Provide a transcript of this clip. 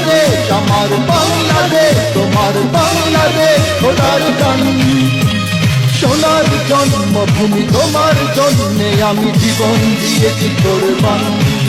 বাংলাদেশ, আমার বাংলাদেশ, তোমার বাংলাদেশ সোনার গান সোনার জন্মভূমি, তোমার জন্যে আমি জীবন দিয়েছি কোরবান।